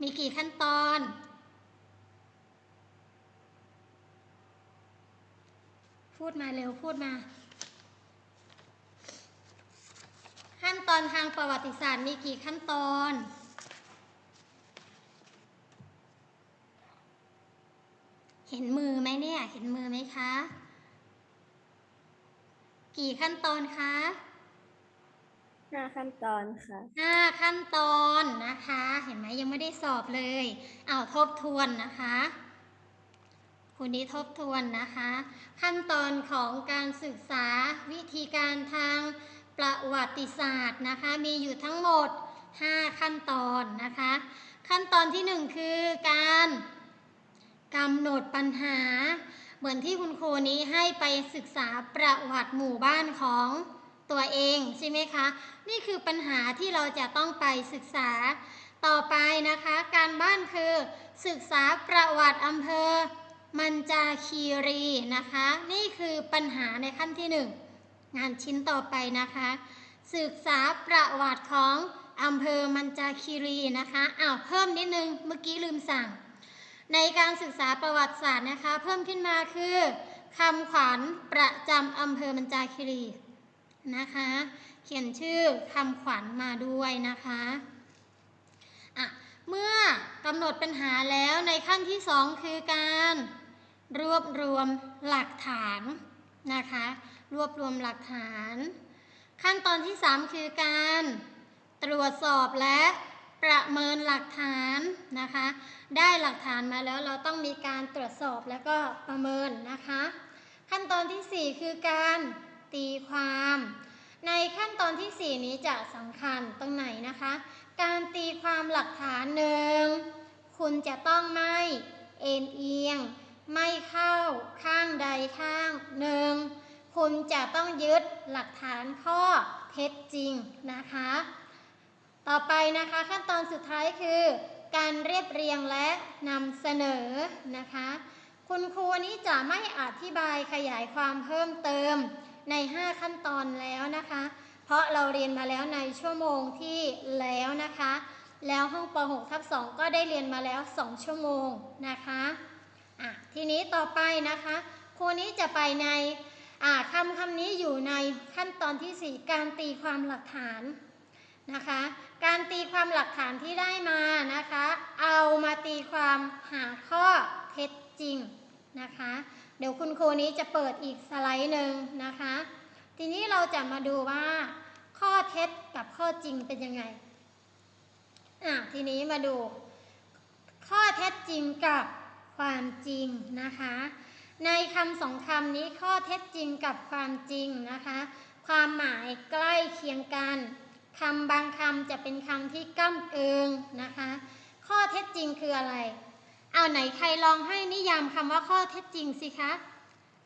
มีกี่ขั้นตอน พูดมาเร็วพูดมา ขั้นตอนทางประวัติศาสตร์มีกี่ขั้นตอนเห็นมือไหมเนี่ย เห็นมือไหมคะ กี่ขั้นตอนคะ ห้าขั้นตอนค่ะห้าขั้นตอนนะคะ เห็นไหมยังไม่ได้สอบเลยเอาทบทวนนะคะคุณนี้ทบทวนนะคะ ขั้นตอนของการศึกษาวิธีการทางประวัติศาสตร์นะคะ มีอยู่ทั้งหมด 5 ขั้นตอนนะคะ ขั้นตอนที่ 1 คือการกำหนดปัญหา เหมือนที่คุณครูนี้ให้ไปศึกษาประวัติหมู่บ้านของ ตัวเองใช่ไหมคะ นี่คือปัญหาที่เราจะต้องไปศึกษา ต่อไปนะคะ การบ้านคือ ศึกษาประวัติอำเภอ มันจาคีรีนะคะ นี่คือปัญหาในขั้นที่หนึ่งงานชิ้นต่อไปนะคะ ศึกษาประวัติของอำเภอมันจาคีรีนะคะอ้าวเพิ่มนิดนึงเมื่อกี้ลืมสั่ง ในการศึกษาประวัติศาสตร์นะคะ เพิ่มขึ้นมาคือคำขวัญประจำอำเภอมันจาคีรี นะคะ เขียนชื่อคำขวัญมาด้วยนะคะอะเมื่อกำหนดปัญหาแล้วในขั้นที่สองคือการรวบรวมหลักฐานนะคะ รวบรวมหลักฐาน ขั้นตอนที่สามคือการตรวจสอบและประเมินหลักฐานนะคะ ได้หลักฐานมาแล้วเราต้องมีการตรวจสอบแล้วก็ประเมินนะคะ ขั้นตอนที่สี่คือการ ตีความ ในขั้นตอนที่ 4 นี้จะสำคัญตรงไหนนะคะ การตีความหลักฐานหนึ่งคุณจะต้องไม่เอ็นเอียง ไม่เข้าข้างใดข้างหนึ่งคุณจะต้องยึดหลักฐานข้อเท็จจริงนะคะ ต่อไปนะคะขั้นตอนสุดท้ายคือ การเรียบเรียงและนำเสนอนะคะ คุณครูนี้จะไม่อธิบายขยายความเพิ่มเติม ใน 5 ขั้นตอนแล้วนะคะ เพราะเราเรียนมาแล้วในชั่วโมงที่แล้วนะคะ แล้วห้องป .6 ทับ2ก็ได้เรียนมาแล้ว 2 ชั่วโมงนะคะอะทีนี้ต่อไปนะคะครูนี้จะไปในคำคำนี้อยู่ในขั้นตอนที่ 4 การตีความหลักฐานนะคะ การตีความหลักฐานที่ได้มานะคะ เอามาตีความหาข้อเท็จจริงนะคะ เดี๋ยวคุณครูนี้จะเปิดอีกสไลด์หนึ่งนะคะ ทีนี้เราจะมาดูว่า ข้อเท็จกับข้อจริงเป็นยังไงอะทีนี้มาดู ข้อเท็จจริงกับความจริงนะคะ ในคำสองคำนี้ข้อเท็จจริงกับความจริงนะคะ ความหมายใกล้เคียงกันคำบางคำจะเป็นคำที่ก้ำเกิงนะคะ ข้อเท็จจริงคืออะไร เอาไหนใครลองให้นิยามคำว่าข้อเท็จจริงสิคะ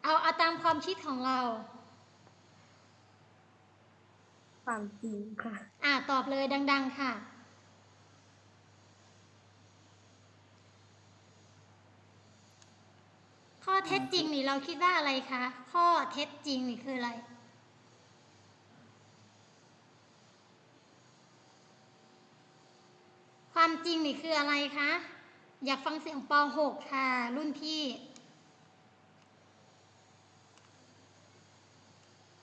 เอาเอาตามความคิดของเรา ความจริงค่ะ อ่าตอบเลยดัง ๆ ค่ะ ข้อเท็จจริงนี่เราคิดว่าอะไรคะ ข้อเท็จจริงนี่คืออะไร ความจริงนี่คืออะไรคะ อยากฟังเสียงป .6 ค่ะ รุ่นพี่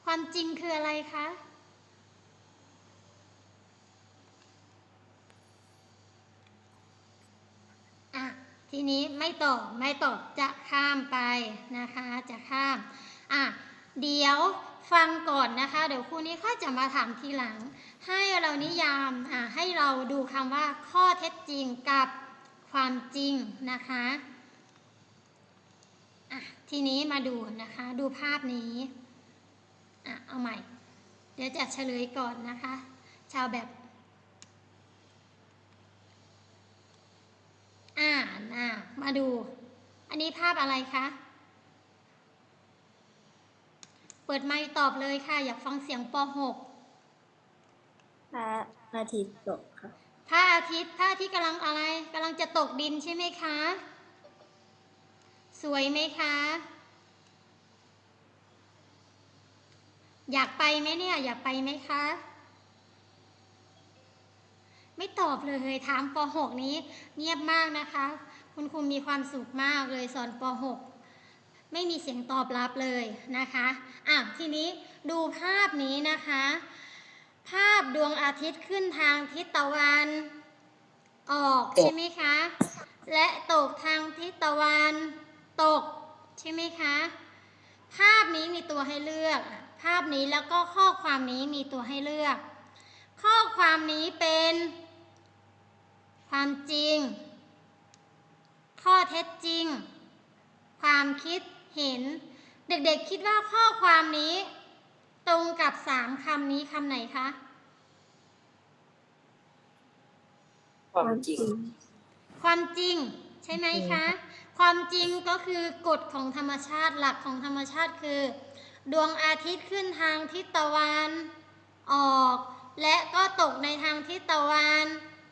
ความจริงคืออะไรคะ อะ ทีนี้ไม่ตอบไม่ตอบจะข้ามไปนะคะ จะข้าม อะ เดี๋ยวฟังก่อนนะคะ เดี๋ยวครูนี้ค่อยจะมาถามทีหลัง ให้เรานิยาม อะ ให้เราดูคำว่าข้อเท็จจริงกับ ความจริงนะคะอะทีนี้มาดูนะคะ ดูภาพนี้อะเอาใหม่ เดี๋ยวจะเฉลยก่อนนะคะ ชาวแบบอ่าน่ะมาดู อันนี้ภาพอะไรคะเปิดไมค์ตอบเลยค่ะ อยากฟังเสียงป .6 พระอาทิตย์ตกค่ะ พระอาทิตย์พระอาทิตย์กำลังอะไรกำลังจะตกดินใช่ไหมคะ สวยไหมคะ อยากไปไหมเนี่ย อยากไปไหมคะ ไม่ตอบเลยถามป .6 นี้เงียบมากนะคะ คุณครูมีความสุขมากเลยสอนป .6 ไม่มีเสียงตอบรับเลยนะคะอะทีนี้ดูภาพนี้นะคะ ภาพดวงอาทิตย์ขึ้นทางทิศตะวัน ออกใช่ไหมคะ และตกทางทิศตะวัน ตกใช่ไหมคะ ภาพนี้มีตัวให้เลือก ภาพนี้แล้วก็ข้อความนี้มีตัวให้เลือก ข้อความนี้เป็น ความจริง ข้อเท็จจริง ความคิดเห็น เด็กๆคิดว่าข้อความนี้ ตรงกับสามคำนี้คำไหนคะความจริง ความจริงใช่ไหมคะ ความจริงก็คือกฎของธรรมชาติหลักของธรรมชาติคือ ดวงอาทิตย์ขึ้นทางทิศตะวันออก และก็ตกในทางทิศตะวัน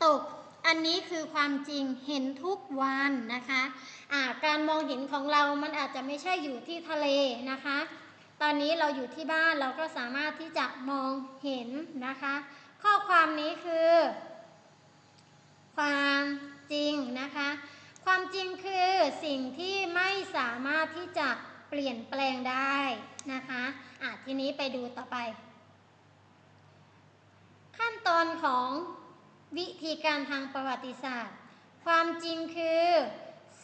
ตก อันนี้คือความจริงเห็นทุกวันนะคะะการมองเห็นของเรามันอาจจะไม่ใช่อยู่ที่ทะเลนะคะ ตอนนี้เราอยู่ที่บ้านเราก็สามารถที่จะมองเห็นนะคะ ข้อความนี้คือ ความจริงนะคะ ความจริงคือสิ่งที่ไม่สามารถที่จะเปลี่ยนแปลงได้นะคะอะทีนี้ไปดูต่อไป ขั้นตอนของวิธีการทางประวัติศาสตร์ ความจริงคือ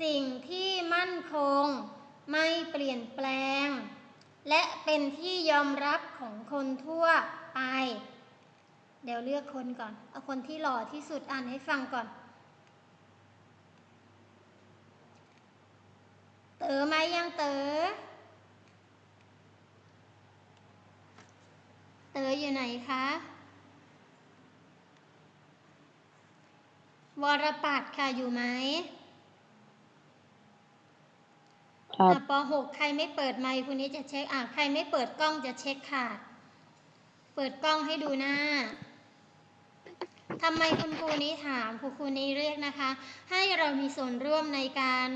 สิ่งที่มั่นคง ไม่เปลี่ยนแปลง และเป็นที่ยอมรับของคนทั่วไป เดี๋ยวเลือกคนก่อน เอาคนที่หล่อที่สุดอ่านให้ฟังก่อน เต๋อไหมยังเต๋อ เต๋ออยู่ไหนคะ วรปัตค่ะอยู่ไหม อะป .6 ใครไม่เปิดไมค์คุณนี้จะเช็คอะใครไม่เปิดกล้องจะเช็คค่ะเปิดกล้องให้ดูหน้าทำไมคุณครูนี้ถามครูครูนี้เรียกนะคะ ให้เรามีส่วนร่วมในการ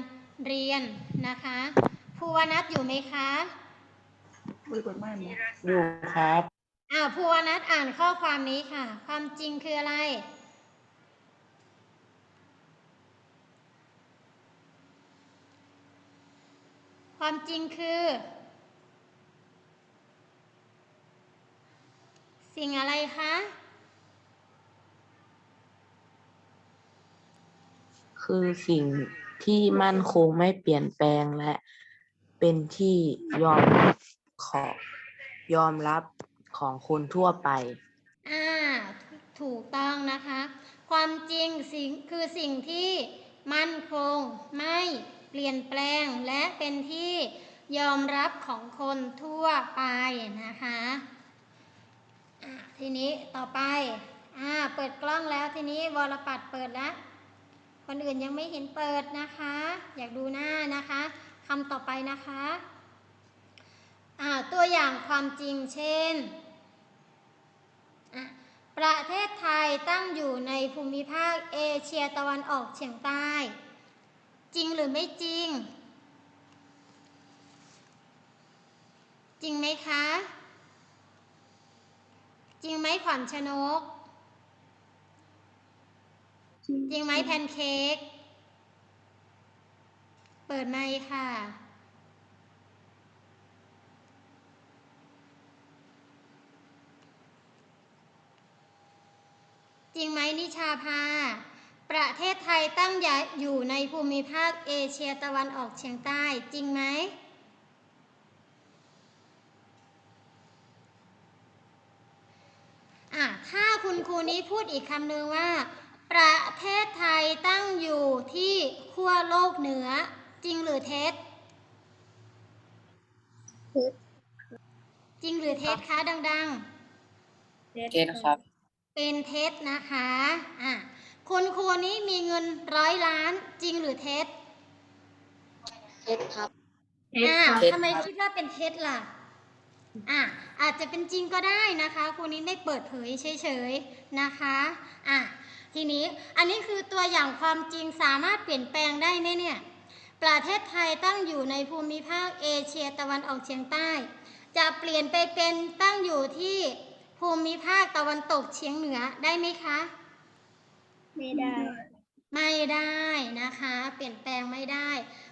เรียนนะคะภูวนัทอยู่ไหมคะอยู่ครับอ่าภูวนัทอ่านข้อความนี้ค่ะ ความจริงคืออะไร ความจริงคือ สิ่งอะไรคะ คือสิ่งที่มั่นคงไม่เปลี่ยนแปลงและ เป็นที่ยอมรับของยอมรับของคนทั่วไป อ่า ถูกต้องนะคะ ความจริงสิ่งคือสิ่งที่มั่นคงไม่ เปลี่ยนแปลงและเป็นที่ยอมรับของคนทั่วไปนะคะะทีนี้ต่อไปอ่าเปิดกล้องแล้วทีนี้วรปัดเปิดแล้ว คนอื่นยังไม่เห็นเปิดนะคะ อยากดูหน้านะคะคำต่อไปนะคะอ่าตัวอย่างความจริงเช่น ประเทศไทยตั้งอยู่ในภูมิภาคเอเชียตะวันออกเฉียงใต้ จริงหรือไม่จริง จริงไหมคะ จริงไหมขวัญชนก จริงไหมแพนเค้กเปิดไมค์ค่ะ จริงไหมนิชาภา เทศไทยตั้งอยู่ในภูมิภาคเอเชียตะวันออกเฉียงใต้จริงไหม อะ ถ้าคุณครูนี้พูดอีกคำหนึ่งว่า ประเทศไทยตั้งอยู่ที่ขั้วโลกเหนือ จริงหรือเท็จเท็จจริงหรือเท็จคะดัง ๆเกณฑ์ครับ เป็นเท็จนะคะ อะ คุณครูนี้มีเงินร้อยล้านจริงหรือเท็จเท็จครับอ่าเท็จทำไมครับคิดว่าเป็นเท็จล่ะ อะอาจจะเป็นจริงก็ได้นะคะครูนี้ไม่เปิดเผยเฉยๆนะคะ อะทีนี้อันนี้คือตัวอย่างความจริงสามารถเปลี่ยนแปลงได้เนี่ยเนี่ย ประเทศไทยตั้งอยู่ในภูมิภาคเอเชียตะวันออกเฉียงใต้ จะเปลี่ยนไปเป็นตั้งอยู่ที่ภูมิภาคตะวันตกเฉียงเหนือได้ไหมคะ ไม่ได้ ไม่ได้นะคะ เปลี่ยนแปลงไม่ได้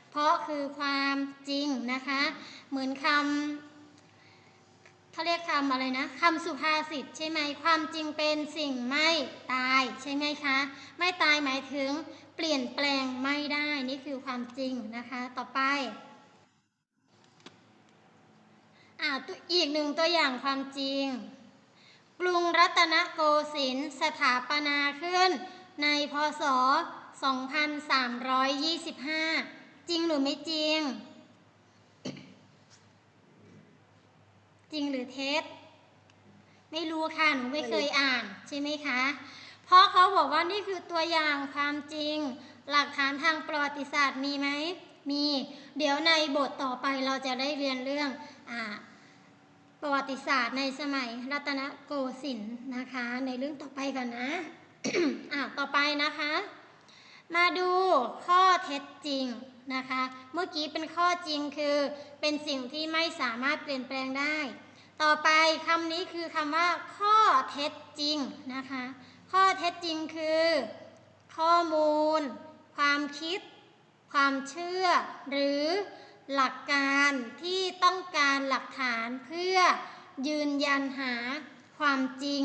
เพราะคือความจริงนะคะ เหมือนคำเขาเรียกคำอะไรนะคำสุภาษิตใช่ไหมความจริงเป็นสิ่งไม่ตายใช่ไหมคะ ไม่ตายหมายถึง เปลี่ยนแปลงไม่ได้นี่คือความจริงนะคะ ต่อไปอ่าตัวอีกหนึ่งตัวอย่างความจริงกรุงรัตนโกสินทร์สถาปนาขึ้น ในพศ 2325 จริงหรือไม่จริง จริงหรือเท็จ ไม่รู้ค่ะ หนูไม่เคยอ่าน ใช่ไหมคะ เพราะเขาบอกว่านี่คือตัวอย่างความจริง หลักฐานทางประวัติศาสตร์มีไหม มี เดี๋ยวในบทต่อไปเราจะได้เรียนเรื่องอ่าประวัติศาสตร์ในสมัยรัตนโกสินทร์นะคะ ในเรื่องต่อไปก่อนนะ อะต่อไปนะคะ มาดูข้อเท็จจริงนะคะ เมื่อกี้เป็นข้อจริงคือเป็นสิ่งที่ไม่สามารถเปลี่ยนแปลงได้ ต่อไปคำนี้คือคำว่า ข้อเท็จจริงนะคะ ข้อเท็จจริงคือ ข้อมูล ความคิด ความเชื่อ หรือหลักการที่ต้องการหลักฐานเพื่อยืนยันหาความจริง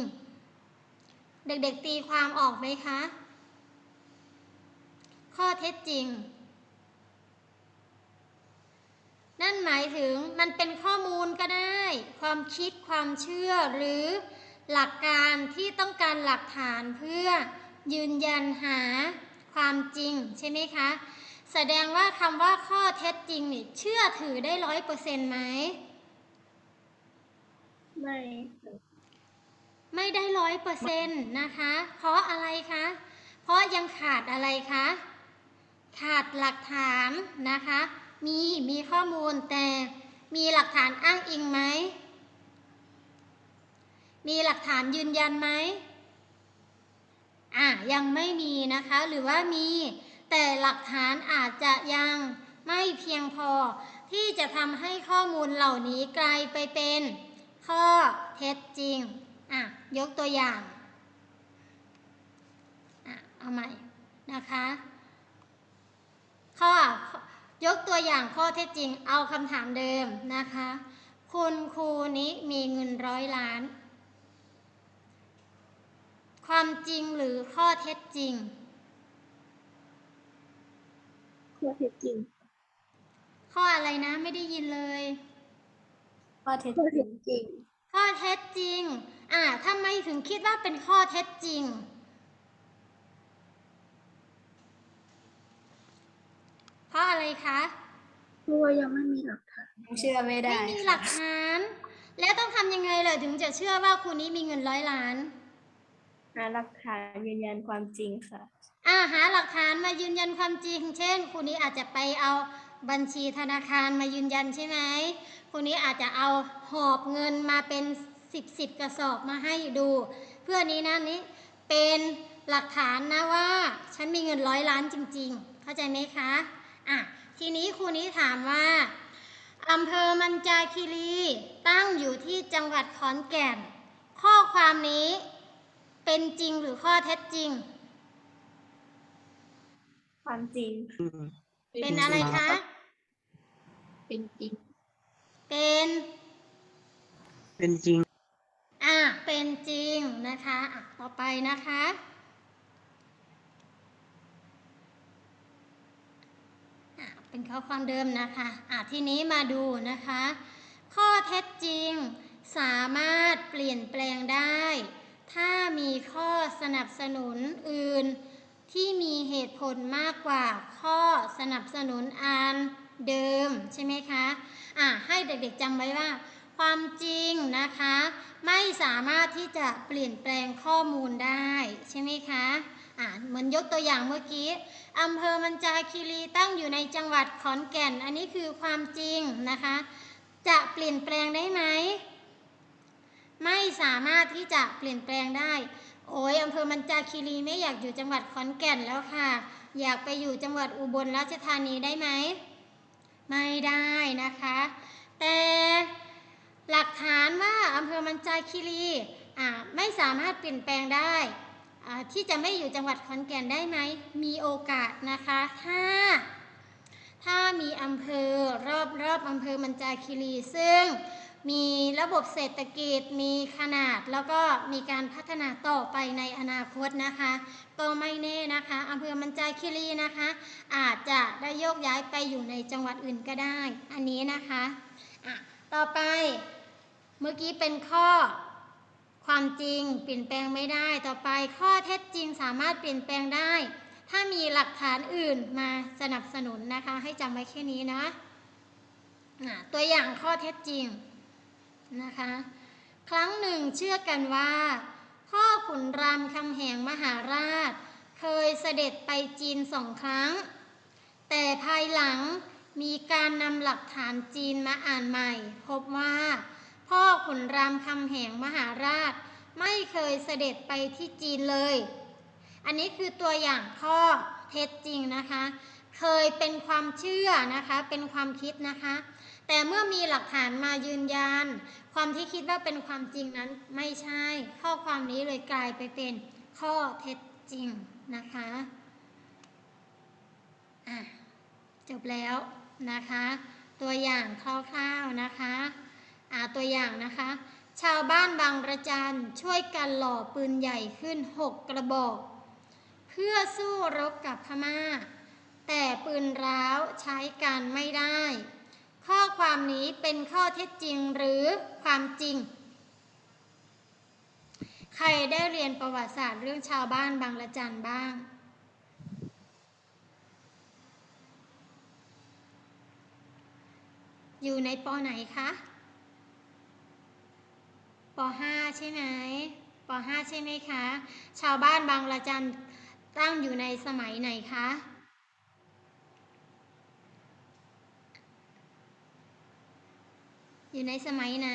เด็กๆตีความออกไหมคะ ข้อเท็จจริง นั่นหมายถึงมันเป็นข้อมูลก็ได้ ความคิดความเชื่อหรือหลักการที่ต้องการหลักฐานเพื่อยืนยันหาความจริงใช่ไหมคะ แสดงว่าคำว่าข้อเท็จจริงนี่เชื่อถือได้ร้อยเปอร์เซ็นต์ไหมไม่ ไม่ได้ร้อยเปอร์เซ็นต์นะคะ เพราะอะไรคะ เพราะยังขาดอะไรคะ ขาดหลักฐานนะคะ มีมีข้อมูลแต่มีหลักฐานอ้างอิงไหม มีหลักฐานยืนยันไหมอะยังไม่มีนะคะ หรือว่ามีแต่หลักฐานอาจจะยังไม่เพียงพอที่จะทำให้ข้อมูลเหล่านี้กลายไปเป็นข้อเท็จจริง อะยกตัวอย่างอะเอาใหม่นะคะข้อยกตัวอย่างข้อเท็จจริงเอาคำถามเดิมนะคะ คุณครูนี้มีเงินร้อยล้าน ความจริงหรือข้อเท็จจริง ข้อเท็จจริง ข้ออะไรนะไม่ได้ยินเลย ข้อเท็จจริง ข้อเท็จจริง อ่าทำไมถึงคิดว่าเป็นข้อเท็จจริง เพราะอะไรคะเพราะว่ายังไม่มีหลักฐานเชื่อไม่ได้ไม่มีหลักฐาน แล้วต้องทำยังไงเลยถึงจะเชื่อว่าครูนี้มีเงินร้อยล้าน หาหลักฐานยืนยันความจริงค่ะ อ่าหาหลักฐานมายืนยันความจริง เช่นครูนี้อาจจะไปเอา บัญชีธนาคารมายืนยันใช่ไหมครูนี้อาจจะเอาหอบเงินมาเป็นสิบสิบกระสอบมาให้ดู เพื่อนี้นะนี้เป็นหลักฐานนะว่า ฉันมีเงินร้อยล้านจริง ๆ เข้าใจไหมคะอะทีนี้ครูนี้ถามว่าอำเภอมันจาคีรีตั้งอยู่ที่จังหวัดขอนแก่น ข้อความนี้เป็นจริงหรือข้อเท็จจริง ความจริงอืมเป็นอะไรคะ เป็นจริง เป็น เป็นจริง อะ เป็นจริงนะคะอะต่อไปนะคะ อะ เป็นข้อความเดิมนะคะ อะ ทีนี้มาดูนะคะ ข้อเท็จจริงสามารถเปลี่ยนแปลงได้ ถ้ามีข้อสนับสนุนอื่น ที่มีเหตุผลมากกว่าข้อสนับสนุนอัน เดิมใช่ไหมคะอะให้เด็กๆจำไว้ว่า ความจริงนะคะ ไม่สามารถที่จะเปลี่ยนแปลงข้อมูลได้ใช่ไหมคะอะเหมือนยกตัวอย่างเมื่อกี้อำเภอมันจาคีรีตั้งอยู่ในจังหวัดขอนแก่น อันนี้คือความจริงนะคะ จะเปลี่ยนแปลงได้ไหมไม่สามารถที่จะเปลี่ยนแปลงได้ โอ้ยอำเภอมันจาคีรีไม่อยากอยู่จังหวัดขอนแก่นแล้วค่ะ อยากไปอยู่จังหวัดอุบลราชธานีได้ไหม ไม่ได้นะคะ แต่หลักฐานว่าอำเภอมันจาคีรีไม่สามารถเปลี่ยนแปลงได้ที่จะไม่อยู่จังหวัดขอนแก่นได้ไหม มีโอกาสนะคะ ถ้า ถ้ามีอำเภอรอบรอบอำเภอมันจาคีรีซึ่ง มีระบบเศรษฐกิจ มีขนาด แล้วก็มีการพัฒนาต่อไปในอนาคตนะคะ ก็ไม่แน่นะคะอำเภอมันจาคีรีนะคะ อาจจะได้โยกย้ายไปอยู่ในจังหวัดอื่นก็ได้ อันนี้นะคะะต่อไปเมื่อกี้เป็นข้อความจริงเปลี่ยนแปลงไม่ได้ ต่อไปข้อเท็จจริงสามารถเปลี่ยนแปลงได้ ถ้ามีหลักฐานอื่นมาสนับสนุนนะคะ ให้จำไว้แค่นี้นะะตัวอย่างข้อเท็จจริง นะคะ ครั้งหนึ่งเชื่อกันว่า พ่อขุนรามคำแหงมหาราช เคยเสด็จไปจีนสองครั้ง แต่ภายหลังมีการนำหลักฐานจีนมาอ่านใหม่ พบว่า พ่อขุนรามคำแหงมหาราช ไม่เคยเสด็จไปที่จีนเลย อันนี้คือตัวอย่างข้อเท็จจริงนะคะ เคยเป็นความเชื่อนะคะ เป็นความคิดนะคะ แต่เมื่อมีหลักฐานมายืนยัน ความที่คิดว่าเป็นความจริงนั้นไม่ใช่ ข้อความนี้เลยกลายไปเป็นข้อเท็จจริงนะคะอะจบแล้วนะคะ ตัวอย่างคร่าวๆนะคะอ่าตัวอย่างนะคะ ชาวบ้านบางระจันช่วยกันหล่อปืนใหญ่ขึ้น 6 กระบอก เพื่อสู้รบกับพม่า แต่ปืนร้าวใช้การไม่ได้ ข้อความนี้เป็นข้อเท็จจริงหรือความจริง ใครได้เรียนประวัติศาสตร์เรื่องชาวบ้านบางระจันบ้าง อยู่ในปไหนคะปห้าใช่ไหมปห้าใช่ไหมคะ ชาวบ้านบางระจันตั้งอยู่ในสมัยไหนคะ อยู่ในสมัยไหน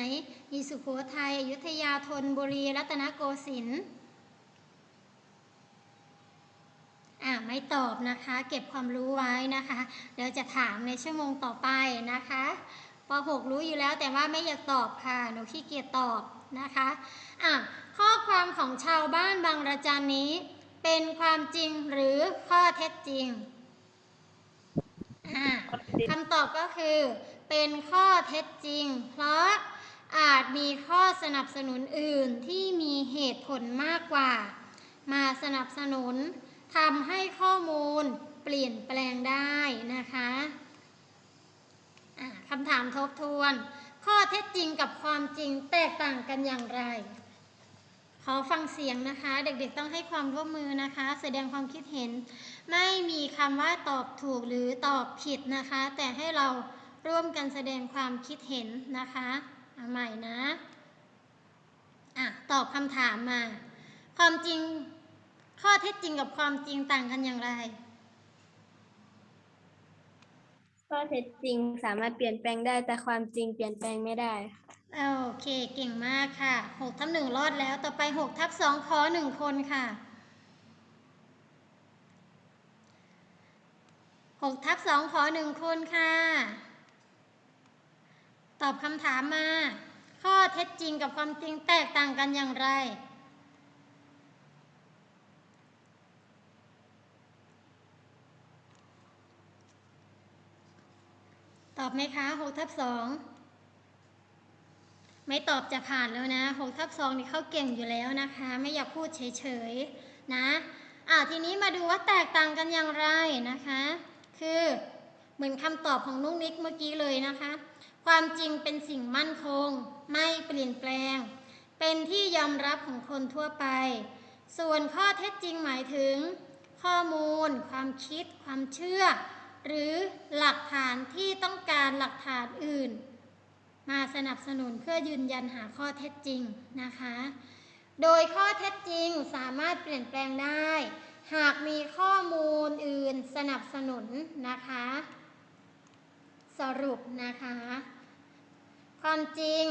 มีสุโขทัยอยุธยาธนบุรีรัตนโกสินทร์อ่าไม่ตอบนะคะ เก็บความรู้ไว้นะคะ เดี๋ยวจะถามในชั่วโมงต่อไปนะคะป .6 รู้อยู่แล้วแต่ว่าไม่อยากตอบค่ะ หนูขี้เกียจตอบนะคะอะข้อความของชาวบ้านบางระจันนี้ เป็นความจริงหรือข้อเท็จจริงอ่าคำตอบก็คือ เป็นข้อเท็จจริง เพราะอาจมีข้อสนับสนุนอื่นที่มีเหตุผลมากกว่า มาสนับสนุนทำให้ข้อมูลเปลี่ยนแปลงได้นะคะะคำถามทบทวน ข้อเท็จจริงกับความจริงแตกต่างกันอย่างไร ขอฟังเสียงนะคะ เด็กๆต้องให้ความร่วมมือนะคะ แสดงความคิดเห็น ไม่มีคำว่าตอบถูกหรือตอบผิดนะคะ แต่ให้เรา ร่วมกันแสดงความคิดเห็นนะคะเอาใหม่นะอะตอบคำถามมา ความจริงข้อเท็จจริงกับความจริงต่างกันอย่างไร ข้อเท็จจริงสามารถเปลี่ยนแปลงได้แต่ความจริงเปลี่ยนแปลงไม่ได้ โอเคเก่งมากค่ะหกทับหนึ่งรอดแล้วต่อไปหกทับสองขอหนึ่งคนค่ะหกทับสองขอหนึ่งคนค่ะ ตอบคำถามมา ข้อเท็จจริงกับความจริงแตกต่างกันอย่างไร ตอบไหมคะหกทับสองไม่ตอบจะผ่านแล้วนะหกทับสองนี่เขาเก่งอยู่แล้วนะคะ ไม่อยากพูดเฉยๆนะอ่าทีนี้มาดูว่าแตกต่างกันอย่างไรนะคะ คือเหมือนคำตอบของนุ๊กนิกเมื่อกี้เลยนะคะ ความจริงเป็นสิ่งมั่นคง ไม่เปลี่ยนแปลง เป็นที่ยอมรับของคนทั่วไป ส่วนข้อเท็จจริงหมายถึง ข้อมูล ความคิด ความเชื่อ หรือหลักฐานที่ต้องการหลักฐานอื่น มาสนับสนุนเพื่อยืนยันหาข้อเท็จจริงนะคะ โดยข้อเท็จจริงสามารถเปลี่ยนแปลงได้ หากมีข้อมูลอื่นสนับสนุนนะคะ สรุปนะคะ ความจริง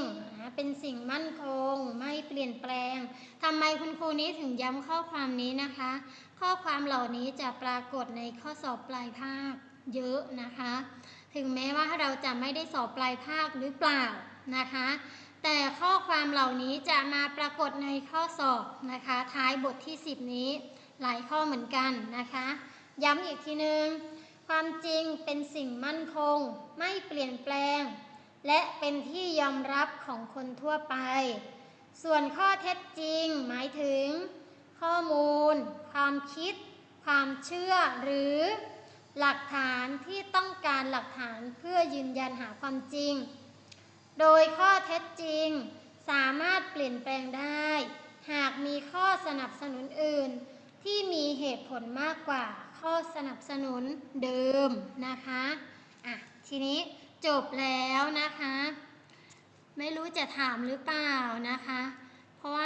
เป็นสิ่งมั่นคงไม่เปลี่ยนแปลงทำไมคุณครูนี้ถึงย้ำข้อความนี้นะคะ ข้อความเหล่านี้จะปรากฏในข้อสอบปลายภาคเยอะนะคะ ถึงแม้ว่าเราจะไม่ได้สอบปลายภาคหรือเปล่านะคะ แต่ข้อความเหล่านี้จะมาปรากฏในข้อสอบนะคะ ท้ายบทที่ 10 นี้หลายข้อเหมือนกันนะคะ ย้ำอีกทีหนึ่งความจริงเป็นสิ่งมั่นคง ไม่เปลี่ยนแปลง และเป็นที่ยอมรับของคนทั่วไป ส่วนข้อเท็จจริงหมายถึง ข้อมูล ความคิด ความเชื่อหรือ หลักฐานที่ต้องการหลักฐานเพื่อยืนยันหาความจริง โดยข้อเท็จจริง สามารถเปลี่ยนแปลงได้ หากมีข้อสนับสนุนอื่น ที่มีเหตุผลมากกว่าข้อสนับสนุนเดิมนะคะ อะ ทีนี้ จบแล้วนะคะ ไม่รู้จะถามหรือเปล่านะคะ เพราะว่า